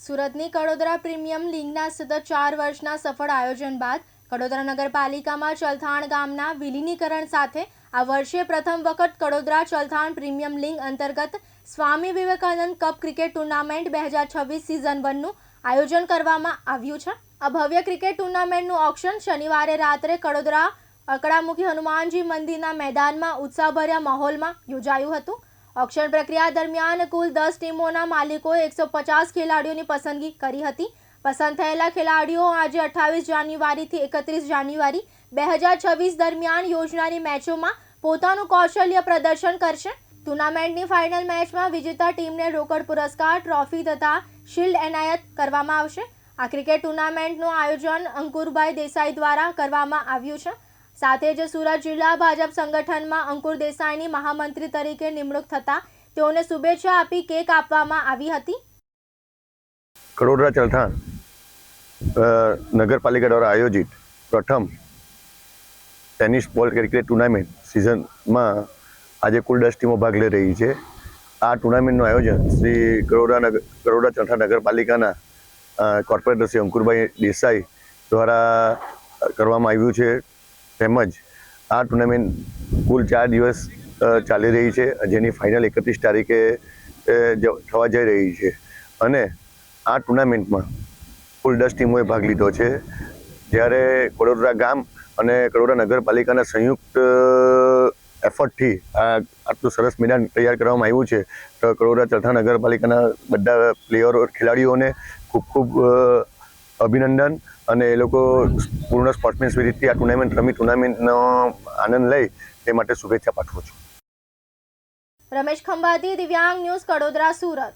સુરતની કડોદરા પ્રીમિયમ લીગના સતત ચાર વર્ષના સફળ આયોજન બાદ કડોદરા નગરપાલિકામાં ચલથાણ ગામના વિલીનીકરણ સાથે આ વર્ષે પ્રથમ વખત કડોદરા ચલથાણ પ્રીમિયમ લીગ અંતર્ગત Swami Vivekananda cup cricket tournament બે હજાર છવ્વીસ સિઝન વનનું આયોજન કરવામાં આવ્યું છે. આ ભવ્ય ક્રિકેટ ટુર્નામેન્ટનું ઓક્શન શનિવારે રાત્રે કડોદરા અકડામુખી હનુમાનજી મંદિરના મેદાનમાં ઉત્સાહભર્યા માહોલમાં યોજાયું હતું. ઓક્શન પ્રક્રિયા દરમિયાન કુલ દસ ટીમોના માલિકોએ એકસો પચાસ ખેલાડીઓની પસંદગી કરી હતી. પસંદ થયેલા ખેલાડીઓ આજે અઠ્ઠાવીસ જાન્યુઆરીથી એકત્રીસ જાન્યુઆરી બે હજાર છવ્વીસ દરમિયાન યોજનારી મેચોમાં પોતાનું કૌશલ્ય પ્રદર્શન કરશે. ટુર્નામેન્ટની ફાઇનલ મેચમાં વિજેતા ટીમને રોકડ પુરસ્કાર, ટ્રોફી તથા શિલ્ડ એનાયત કરવામાં આવશે. આ ક્રિકેટ ટુર્નામેન્ટનું આયોજન અંકુરભાઈ દેસાઈ દ્વારા કરવામાં આવ્યું છે. સાથે જ સુરત જિલ્લા ભાજપ સંગઠનમાં અંકુર દેસાઈની મહામંત્રી તરીકે નિમણૂક થતાં તેઓને શુભેચ્છા આપી કેક આપવામાં આવી હતી. કડોદરા ચલથાણ નગરપાલિકા દ્વારા આયોજિત પ્રથમ ટેનિસ બોલ ક્રિકેટ ટુર્નામેન્ટ સિઝનમાં આજે કુલ દસ ટીમો ભાગ લઈ રહી છે. આ ટુર્નામેન્ટનું આયોજન શ્રી કરોડા નગર કરોડા ચલથા નગરપાલિકાના કોર્પોરેટર શ્રી અંકુરભાઈ દેસાઈ દ્વારા કરવામાં આવ્યું છે. તેમજ આ ટુર્નામેન્ટ કુલ ચાર દિવસ ચાલી રહી છે જેની ફાઇનલ એકત્રીસ તારીખે થવા જઈ રહી છે. અને આ ટુર્નામેન્ટમાં કુલ દસ ટીમોએ ભાગ લીધો છે. જ્યારે કડોદરા ગામ અને કડોદરા નગરપાલિકાના સંયુક્ત એફર્ટથી આ આટલું સરસ મેદાન તૈયાર કરવામાં આવ્યું છે, તો કડોદરા ચલથા નગરપાલિકાના બધા પ્લેયરો, ખેલાડીઓને ખૂબ ખૂબ અભિનંદન અને એ લોકો પૂર્ણ સ્પોર્ટ્સમેન રીતથી આ ટુર્નામેન્ટ રમી ટુર્નામેન્ટનો આનંદ લઈ તે માટે શુભેચ્છા પાઠવું છું. રમેશ ખંભાતી, દિવ્યાંગ ન્યૂઝ, કડોદરા, સુરત.